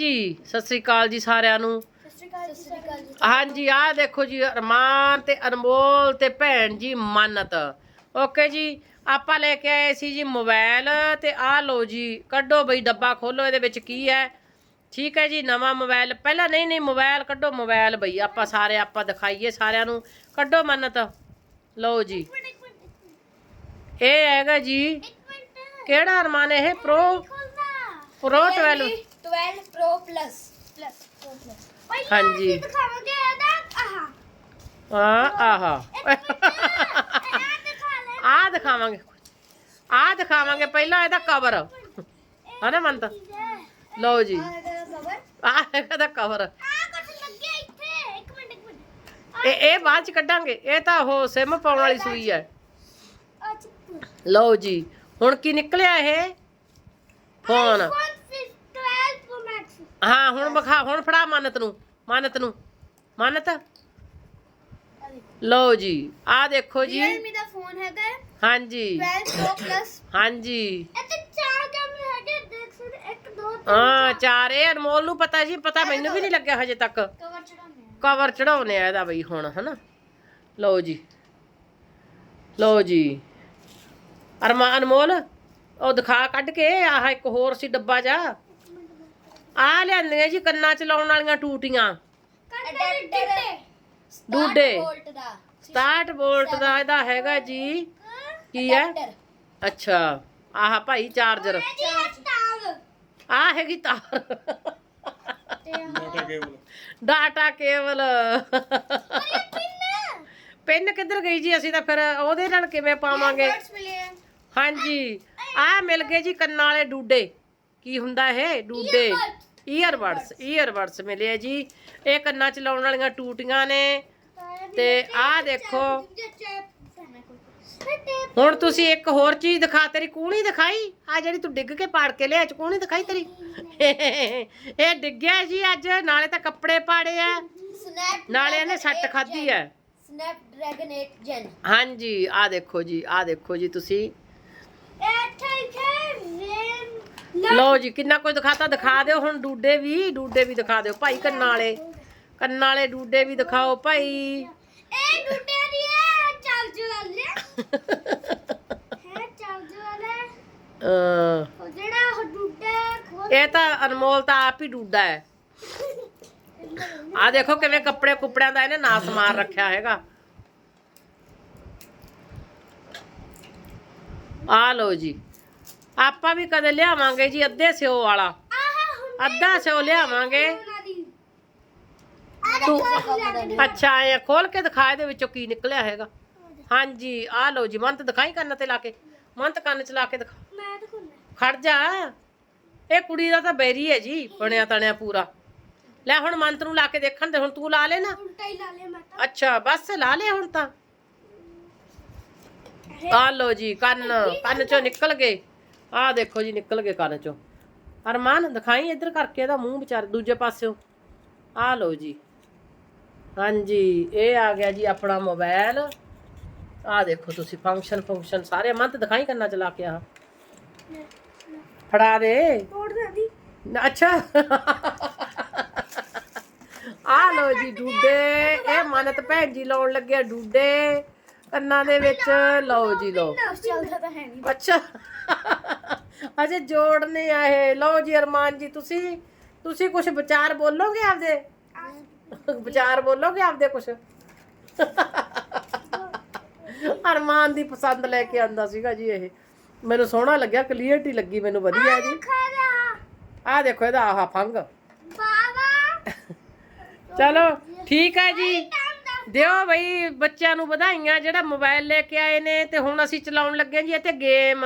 ਹਾਂਜੀ ਸਤਿ ਸ੍ਰੀ ਅਕਾਲ ਜੀ ਸਾਰਿਆਂ ਨੂੰ। ਜੀ ਹਾਂਜੀ ਆਹ ਦੇਖੋ ਜੀ ਅਰਮਾਨ ਤੇ ਅਨਮੋਲ ਤੇ ਭੈਣ ਜੀ ਮੰਨਤ। ਓਕੇ ਜੀ ਆਪਾਂ ਲੈ ਕੇ ਆਏ ਸੀ ਜੀ ਮੋਬਾਈਲ ਤੇ ਆਹ ਲਓ ਜੀ ਕੱਢੋ ਬਈ ਡੱਬਾ ਖੋਲੋ ਇਹਦੇ ਵਿੱਚ ਕੀ ਹੈ? ਠੀਕ ਹੈ ਜੀ ਨਵਾਂ ਮੋਬਾਈਲ ਪਹਿਲਾਂ ਨਹੀਂ ਨਹੀਂ ਮੋਬਾਈਲ ਕੱਢੋ ਮੋਬਾਈਲ ਬਈ ਆਪਾਂ ਸਾਰੇ ਆਪਾਂ ਦਿਖਾਈਏ ਸਾਰਿਆਂ ਨੂੰ। ਕੱਢੋ ਮੰਨਤ। ਲਓ ਜੀ। ਇਹ ਹੈਗਾ ਜੀ ਕਿਹੜਾ ਅਰਮਾਨ ਇਹ? Pro pro 12 12 pro plus plus pro plus ਹਾਂਜੀ। ਦਿਖਾਵਾਂਗੇ ਇਹਦਾ। ਆਹ। ਹਾਂ ਆਹਾ। ਇਹ ਦਿਖਾ ਲੈ। ਆ ਦਿਖਾਵਾਂਗੇ। ਆ ਦਿਖਾਵਾਂਗੇ ਪਹਿਲਾਂ ਇਹਦਾ ਕਵਰ ਹਨਾ ਮੰਤ ਲਓ ਜੀ। ਆਹ ਇਹਦਾ ਕਵਰ ਆ ਇਹਦਾ ਕਵਰ ਆ ਕੁਝ ਲੱਗਿਆ ਇੱਥੇ। ਇੱਕ ਮਿੰਟ ਇੱਕ ਮਿੰਟ। ਇਹ ਇਹ ਬਾਅਦ ਚ ਕੱਢਾਂਗੇ। ਇਹ ਤਾਂ ਉਹ ਸਿਮ ਪਾਉਣ ਵਾਲੀ ਸੂਈ ਹੈ। ਚੁੱਪ ਲਓ ਜੀ। ਹੁਣ ਕੀ ਨਿਕਲਿਆ ਇਹ? ਫੋਨ 12 ਪ੍ਰੋ ਮੈਕਸ ਹਾਂ ਹੁਣ ਵਿਖਾ ਹੁਣ ਫੜਾ ਮੰਨਤ ਨੂੰ ਮੰਨਤ ਨੂੰ ਮੰਨਤ। ਲਓ ਜੀ ਆ ਦੇਖੋ ਜੀ। ਰੀਅਲਮੀ ਦਾ ਫੋਨ ਹੈਗਾ ਹੈ, ਹਾਂਜੀ। 12 ਪ੍ਰੋ ਪਲੱਸ ਹਾਂਜੀ। ਇੱਥੇ ਚਾਰ ਕੈਮਰੇ ਹੈਗੇ ਦੇਖ ਸਕਦੇ 1 2 ਹਾਂ ਚਾਰ। ਇਹ ਅਨਮੋਲ ਨੂੰ ਪਤਾ ਜੀ ਪਤਾ ਮੈਨੂੰ ਵੀ ਨਹੀਂ ਲੱਗਿਆ ਹਜੇ ਤੱਕ। ਕਵਰ ਚੜਾਉਂਦੇ ਆ। ਕਵਰ ਚੜਾਉਨੇ ਆ ਇਹਦਾ ਬਈ ਹੁਣ ਹਨਾ। ਲਓ ਜੀ। ਲਓ ਜੀ। ਅਰਮਾ ਅਨਮੋਲ ਉਹ ਦਿਖਾ ਕੱਢ ਕੇ ਆਹ ਇੱਕ ਹੋਰ ਸੀ ਡੱਬਾ ਜਾ ਆ ਲਿਆਂਦੀਆਂ ਜੀ ਕੰਨਾਂ ਚ ਲਾਉਣ ਵਾਲੀਆਂ ਟੂਟੀਆਂ। ਡੂਡੇ। ਵੋਲਟ ਦਾ। 67 ਵੋਲਟ ਦਾ ਇਹਦਾ ਹੈਗਾ ਜੀ। ਕੀ ਹੈ? ਅੱਛਾ ਆਹ ਭਾਈ ਚਾਰਜਰ। ਚਾਰਜ ਆ ਹੈਗੀ ਤਾਰ ਡਾਟਾ ਕੇਬਲ ਪਿੰਨ ਕਿੱਧਰ ਗਈ ਜੀ? ਅਸੀਂ ਤਾਂ ਫਿਰ ਉਹਦੇ ਨਾਲ ਕਿਵੇਂ ਪਾਵਾਂਗੇ? ਹਾਂਜੀ। ਆ ਮਿਲ ਗਏ ਜੀ ਕੰਨਾਂ ਵਾਲੇ ਡੂਡੇ। ਕੀ ਹੁੰਦਾ ਇਹ? ਡੂਡੇ। ਈਅਰਬਡਸ ਈਅਰਬਡਸ ਮਿਲੇ ਆ ਜੀ। ਇਹ ਕੰਨਾਂ ਚ ਲਾਉਣ ਵਾਲੀਆਂ ਟੂਟੀਆਂ ਨੇ। ਤੇ ਆਹ ਦੇਖੋ। ਹੁਣ ਤੁਸੀਂ ਇੱਕ ਹੋਰ ਚੀਜ਼ ਦਿਖਾ ਤੇਰੀ ਕੂਣੀ ਦਿਖਾਈ? ਆ ਜਿਹੜੀ ਤੂੰ ਡਿੱਗ ਕੇ ਪਾੜ ਕੇ ਲਿਆ ਚ ਕੂਣੀ ਦਿਖਾਈ ਤੇਰੀ? ਇਹ ਡਿੱਗਿਆ ਜੀ ਅੱਜ ਨਾਲੇ ਤਾਂ ਕੱਪੜੇ ਪਾੜੇ ਆ। ਨਾਲੇ ਇਹਨੇ ਸੱਟ ਖਾਧੀ ਹੈ ਸਨੈਪ ਡਰੈਗਨ 8 ਜਨ ਹਾਂਜੀ ਆ ਦੇਖੋ ਜੀ ਆ ਦੇਖੋ ਜੀ ਤੁਸੀਂ। ਇਹ ਠੀਕ ਹੈ ਰੇਮ ਲਓ ਜੀ ਕਿੰਨਾ ਕੁਝ ਦਿਖਾਤਾ ਦਿਖਾ ਦਿਓ ਹੁਣ ਡੂਡੇ ਵੀ ਡੂਡੇ ਵੀ ਦਿਖਾ ਦਿਓ। ਭਾਈ ਕੰਨਾਂ ਵਾਲੇ ਕੰਨਾਂ ਵਾਲੇ ਡੂਡੇ ਵੀ ਦਿਖਾਓ ਭਾਈ। ਇਹ ਹੈ ਹੈ ਉਹ ਜਿਹੜਾ ਉਹ ਇਹ ਤਾਂ ਅਨਮੋਲ ਤਾਂ ਆਪ ਹੀ ਡੂਡਾ ਹੈ। ਆ ਦੇਖੋ ਕਿਵੇਂ ਕੱਪੜੇ ਕੁੱਪੜਿਆਂ ਦਾ ਇਹਨੇ ਨਾਸ ਮਾਰ ਰੱਖਿਆ ਹੈਗਾ। ਆ ਲਓ ਜੀ। ਆਪਾਂ ਵੀ ਕਦੇ ਲਿਆਵਾਂਗੇ ਜੀ ਅੱਧੇ ਸਿਓ ਵਾਲਾ। ਅੱਧਾ ਸਿਓ ਲਿਆਵਾਂਗੇ। ਤੂੰ ਅੱਛਾ ਇਹ ਖੋਲ ਕੇ ਦਿਖਾ ਇਹਦੇ ਵਿੱਚੋਂ ਕੀ ਨਿਕਲਿਆ ਹੈਗਾ। ਹਾਂਜੀ ਆ ਲਓ ਜੀ ਮੰਤ ਦਿਖਾਈ ਕੰਨ ਤੇ ਲਾ ਕੇ। ਮੰਤ ਕੰਨ ਚ ਲਾ ਕੇ ਦਿਖਾ। ਮੈਂ ਖੜ ਜਾ। ਇਹ ਕੁੜੀ ਦਾ ਤਾਂ ਬੈਰੀ ਹੈ ਜੀ ਬਣਿਆ ਤਣਿਆ ਪੂਰਾ। ਲੈ ਹੁਣ ਮੰਤ ਨੂੰ ਲਾ ਕੇ ਦੇਖਣ ਦੇ ਹੁਣ ਤੂੰ ਲਾ ਲੈ ਨਾ। ਉਲਟਾ ਹੀ ਲਾ ਲਿਆ ਮੈਂ ਤਾਂ। ਅੱਛਾ ਬਸ ਲਾ ਲਿਆ ਹੁਣ ਤਾਂ। ਆ ਲਓ ਜੀ ਕੰਨ ਕੰਨ ਚੋਂ ਨਿਕਲ ਗਏ। ਆ ਦੇਖੋ ਜੀ ਨਿਕਲ ਗਏ ਕੰਨ ਚੋਂ। ਅਰਮਾਨ ਦਿਖਾਈ ਇੱਧਰ ਕਰਕੇ ਇਹਦਾ ਮੂੰਹ ਵਿਚਾਰ ਦੂਜੇ ਪਾਸਿਓ। ਆ ਲਓ ਜੀ। ਹਾਂਜੀ ਇਹ ਆ ਗਿਆ ਜੀ ਆਪਣਾ ਮੋਬਾਈਲ ਆ ਦੇਖੋ ਤੁਸੀਂ ਫੰਕਸ਼ਨ ਫੰਕਸ਼ਨ ਸਾਰੇ। ਮੰਤ ਦਿਖਾਈ ਕੰਨਾਂ ਚ ਲਾ ਕੇ ਆ। ਫੜਾ ਦੇ। ਤੋੜ ਦਿੰਦੀ ਅੱਛਾ। ਆ ਲੋ ਜੀ ਡੂਡੇ। ਇਹ ਮਾਨਤ ਭੈਣ ਜੀ ਲਾਉਣ ਲੱਗਿਆ ਡੂਡੇ। ਕੰਨਾਂ ਦੇ ਵਿੱਚ। ਲਓ ਜੀ ਲਓ। ਚੱਲਦਾ ਤਾਂ ਹੈ ਨਹੀਂ ਅੱਛਾ। ਅਜੇ ਜੋੜਨੇ ਆ ਇਹ ਲਓ ਜੀ ਅਰਮਾਨ ਜੀ ਤੁਸੀਂ ਤੁਸੀਂ ਕੁਝ ਵਿਚਾਰ ਬੋਲੋਗੇ ਆਪਦੇ? ਵਿਚਾਰ ਬੋਲੋਗੇ ਆਪਦੇ ਕੁਝ ਅਰਮਾਨ ਦੀ ਪਸੰਦ ਲੈ ਕੇ ਆਂਦਾ ਸੀਗਾ ਜੀ ਇਹ। ਮੈਨੂੰ ਸੋਹਣਾ ਲੱਗਿਆ ਕਲੀਅਰਟੀ ਲੱਗੀ ਮੈਨੂੰ ਵਧੀਆ ਜੀ। ਆਹ ਦੇਖੋ ਇਹਦਾ ਆਹ ਫੰਗ। ਚਲੋ ਠੀਕ ਹੈ ਜੀ। ਦਿਓ ਬਈ ਬੱਚਿਆਂ ਨੂੰ ਵਧਾਈਆਂ ਜਿਹੜਾ ਮੋਬਾਈਲ ਲੈ ਕੇ ਆਏ ਨੇ ਤੇ ਹੁਣ ਅਸੀਂ ਚਲਾਉਣ ਲੱਗੇ ਜੀ ਇੱਥੇ ਗੇਮ।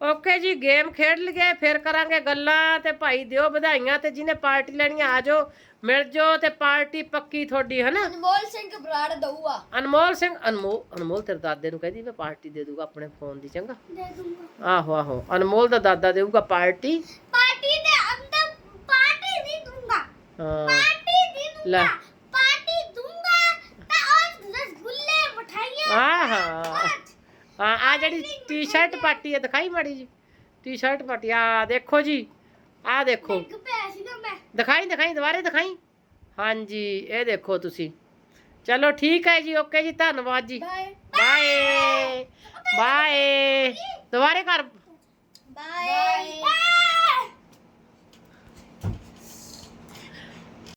ਓਕੇ ਜੀ ਗੇਮ ਖੇਡ ਲਈਏ ਫਿਰ ਕਰਾਂਗੇ ਗੱਲਾਂ ਤੇ ਭਾਈ ਦਿਓ ਵਧਾਈਆਂ ਤੇ ਜਿਹਨੇ ਪਾਰਟੀ ਲੈਣੀ ਆ ਜਾਓ ਮਿਲ ਜਾਓ ਤੇ ਪਾਰਟੀ ਪੱਕੀ ਤੁਹਾਡੀ ਹਨਾ? ਅਨਮੋਲ ਸਿੰਘ ਬਰਾੜ ਦਊਆ ਅਨਮੋਲ ਸਿੰਘ ਅਨਮੋਲ ਅਨਮੋਲ ਤੇਰੇ ਦਾਦੇ ਨੂੰ ਕਹਦੀ ਮੈਂ ਪਾਰਟੀ ਦੇ ਦੂੰਗਾ ਆਪਣੇ ਫੋਨ ਦੀ ਚੰਗਾ? ਦੇ ਦੂੰਗਾ ਆਹੋ ਆਹੋ ਅਨਮੋਲ ਦਾ ਦਾਦਾ ਦੇਊਗਾ ਪਾਰਟੀ। ਪਾਰਟੀ ਦੇ ਅੰਦਰ ਪਾਰਟੀ ਨਹੀਂ ਦੂੰਗਾ। ਹਾਂ। ਪਾਰਟੀ ਲੈ। ਦੂੰਗਾ। ਪਾਰਟੀ ਦੂੰਗਾ ਤਾਂ ਉਹ ਰਸਗੁੱਲੇ ਮਠਾਈਆਂ ਆਹਾ। ਹਾਂ ਜਿਹੜੀ ਟੀ-ਸ਼ਰਟ ਪਾਟੀ ਹੈ ਦਿਖਾਈ ਮੜੀ ਜੀ ਟੀ-ਸ਼ਰਟ ਪਾਟੀ ਆ ਦੇਖੋ ਜੀ ਆ ਦੇਖੋ। ਦਿਖਾਈ ਦਿਖਾਈ ਦੁਬਾਰੇ ਦਿਖਾਈ? ਹਾਂਜੀ ਇਹ ਦੇਖੋ ਤੁਸੀਂ। ਚਲੋ ਠੀਕ ਹੈ ਜੀ ਓਕੇ ਜੀ ਧੰਨਵਾਦ ਜੀ। ਬਾਏ। ਬਾਏ। ਦੁਬਾਰੇ ਕਰ ਬਾਏ।